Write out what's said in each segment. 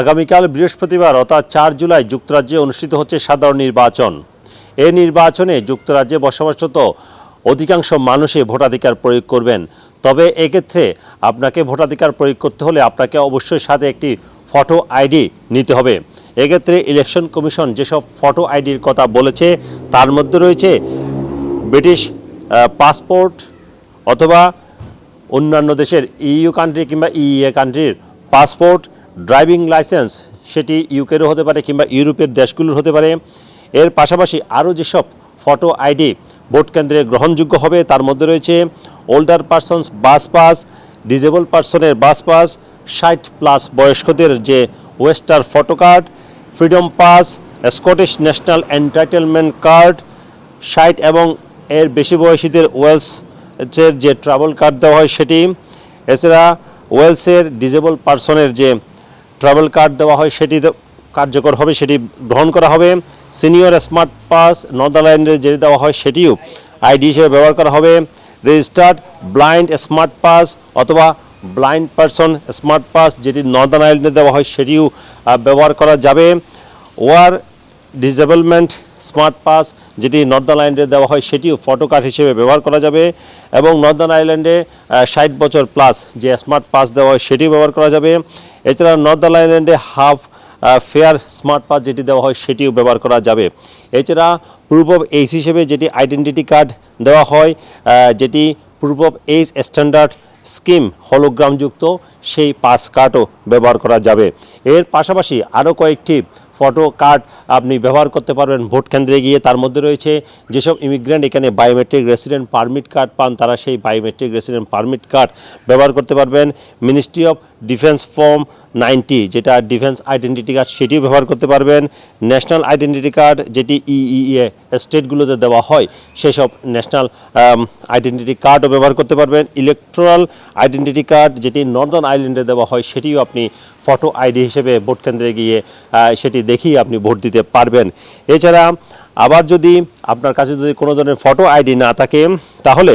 আগামীকাল বৃহস্পতিবার অর্থাৎ চার জুলাই যুক্তরাজ্যে অনুষ্ঠিত হচ্ছে সাধারণ নির্বাচন। এই নির্বাচনে যুক্তরাজ্যে বসবাসরত অধিকাংশ মানুষই ভোটাধিকার প্রয়োগ করবেন। তবে এক্ষেত্রে আপনাকে ভোটাধিকার প্রয়োগ করতে হলে আপনাকে অবশ্যই সাথে একটি ফটো আইডি নিতে হবে। এক্ষেত্রে ইলেকশন কমিশন যেসব ফটো আইডির কথা বলেছে, তার মধ্যে রয়েছে ব্রিটিশ পাসপোর্ট অথবা অন্যান্য দেশের ইইউ কান্ট্রি কিংবা ইইএ কান্ট্রির পাসপোর্ট ড্রাইভিং লাইসেন্স সেটি ইউকেরও হতে পারে কিংবা ইউরোপের দেশগুলোর হতে পারে। এর পাশাপাশি আরও যেসব ফটো আইডি ভোট কেন্দ্রে গ্রহণযোগ্য হবে, তার মধ্যে রয়েছে older persons bus pass disabled পার্সনের বাস পাস ষাট প্লাস বয়স্কদের যে Oyster photo card freedom pass Scottish national entitlement card ষাট এবং এর বেশি বয়সীদের ওয়েলস এর যে ট্রাভেল কার্ড দেওয়া হয় সেটি। এছাড়া ওয়েলসের ডিজেবল পার্সনের যে ট্রাভেল কার্ড দেওয়া হয়, সেটি কার্যকর হবে, সেটি গ্রহণ করা হবে। সিনিয়র স্মার্ট পাস নদারল্যান্ডে যেটি দেওয়া হয়, সেটিও আইডি হিসেবে ব্যবহার করা হবে। রেজিস্টার্ড ব্লাইন্ড স্মার্ট পাস অথবা ব্লাইন্ড পারসন স্মার্ট পাস যেটি নর্দার্ন আইল্যান্ডে দেওয়া হয়, সেটিও ব্যবহার করা যাবে। ওয়ার ডিসেবলমেন্ট স্মার্ট পাস যেটি নর্দার্ন আইল্যান্ডে দেওয়া হয়, সেটিও ফটো কার্ড হিসেবে ব্যবহার করা যাবে এবং নর্দার্ন আইল্যান্ডে ষাট বছর প্লাস যে স্মার্ট পাস দেওয়া হয়, সেটিও ব্যবহার করা যাবে। এছাড়া নর্দার্ন আইল্যান্ডে হাফ ফেয়ার স্মার্ট পাস যেটি দেওয়া হয়, সেটিও ব্যবহার করা যাবে। এছাড়া প্রুফ অফ এইজ হিসেবে যেটি আইডেন্টিটি কার্ড দেওয়া হয় যেটি proof of age standard scheme হলোগ্রামযুক্ত সেই পাস কার্ডও ব্যবহার করা যাবে। এর পাশাপাশি আরও কয়েকটি ফটো কার্ড আপনি ব্যবহার করতে পারবেন, ভোট কেন্দ্রে গিয়ে তার মধ্যে রয়েছে। যেসব ইমিগ্রেন্ট এখানে বায়োমেট্রিক রেসিডেন্ট পারমিট কার্ড পান, তারা সেই বায়োমেট্রিক রেসিডেন্ট পারমিট কার্ড ব্যবহার করতে পারবেন। Ministry of defence form ninety, যেটা ডিফেন্স আইডেন্টিটি কার্ড সেটিও ব্যবহার করতে পারবেন। ন্যাশনাল আইডেন্টিটি কার্ড যেটি ইইএ স্টেটগুলোতে দেওয়া হয়, সেসব ন্যাশনাল আইডেন্টিটি কার্ডও ব্যবহার করতে পারবেন। ইলেকট্রাল আইডেন্টিটি কার্ড যেটি নর্দার্ন আইল্যান্ডে দেওয়া হয়, সেটিও আপনি ফটো আইডি হিসেবে ভোট কেন্দ্রে গিয়ে সেটি দেখিয়ে আপনি ভোট দিতে পারবেন। এছাড়া আবার যদি আপনার কাছে যদি কোনো ধরনের ফটো আইডি না থাকে, তাহলে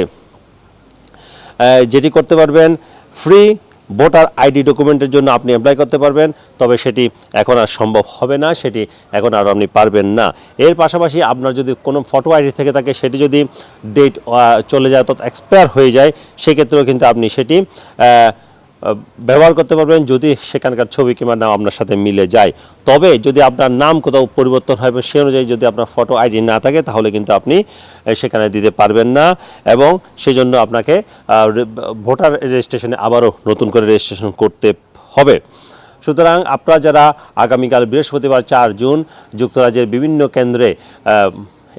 যেটি করতে পারবেন, ফ্রি ভোটার আইডি ডকুমেন্টের জন্য আপনি অ্যাপ্লাই করতে পারবেন, তবে সেটি এখন আর সম্ভব হবে না, সেটি এখন আর আপনি পারবেন না। এর পাশাপাশি আপনার যদি কোনো ফটো আইডি থেকে থাকে, সেটি যদি ডেট চলে যায় অর্থাৎ এক্সপায়ার হয়ে যায়, সেক্ষেত্রেও কিন্তু আপনি সেটি ব্যবহার করতে পারবেন যদি সেখানকার ছবি কিংবা নাম আপনার সাথে মিলে যায়। তবে যদি আপনার নাম কোথাও পরিবর্তন হয় সে অনুযায়ী যদি আপনার ফটো আইডি না থাকে, তাহলে কিন্তু আপনি সেখানে দিতে পারবেন না এবং সেজন্য আপনাকে ভোটার রেজিস্ট্রেশনে আবারও নতুন করে রেজিস্ট্রেশন করতে হবে। সুতরাং আপনারা যারা আগামীকাল বৃহস্পতিবার চার জুন যুক্তরাজ্যের বিভিন্ন কেন্দ্রে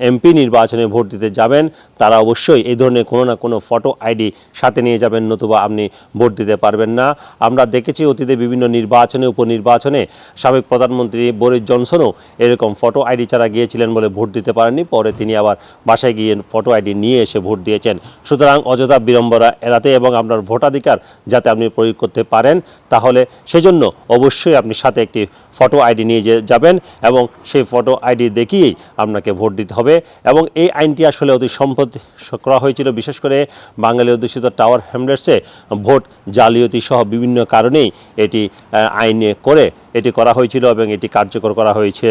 এমপি নির্বাচনে ভোট দিতে যাবেন, তারা অবশ্যই এই ধরনের কোনো না কোনো ফটো আইডি সাথে নিয়ে যাবেন, নতুবা আপনি ভোট দিতে পারবেন না। আমরা দেখেছি অতীতে বিভিন্ন নির্বাচনে, উপনির্বাচনে সাবেক প্রধানমন্ত্রী বরিস জনসনও এরকম ফটো আইডি ছাড়া গিয়েছিলেন বলে ভোট দিতে পারেননি, পরে তিনি আবার বাসায় গিয়ে ফটো আইডি নিয়ে এসে ভোট দিয়েছেন। সুতরাং অযথা বিড়ম্বনা এড়াতে এবং আপনার ভোটাধিকার যাতে আপনি প্রয়োগ করতে পারেন, তাহলে সেজন্য অবশ্যই আপনি সাথে একটি ফটো আইডি নিয়ে যাবেন এবং সেই ফটো আইডি দেখিয়েই আপনাকে ভোট দিতে হবে। এবং এই আইনটি আসলে অতি সম্পদ করা হয়েছিল। বিশেষ করে বাঙালি অধ্যুষিত টাওয়ার হ্যামলেটসে ভোট জালিয়াতি সহ বিভিন্ন কারণেই এটি আইনে করে এটি করা হয়েছিল এবং এটি কার্যকর করা হয়েছে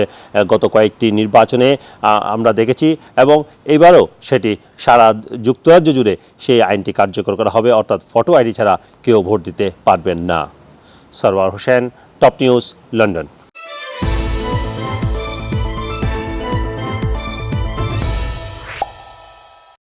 গত কয়েকটি নির্বাচনে আমরা দেখেছি এবং এবারও সেটি সারা যুক্তরাজ্য জুড়ে সেই আইনটি কার্যকর করা হবে, অর্থাৎ ফটো আইডি ছাড়া কেউ ভোট দিতে পারবেন না। Sarwar Hossain, top news, London.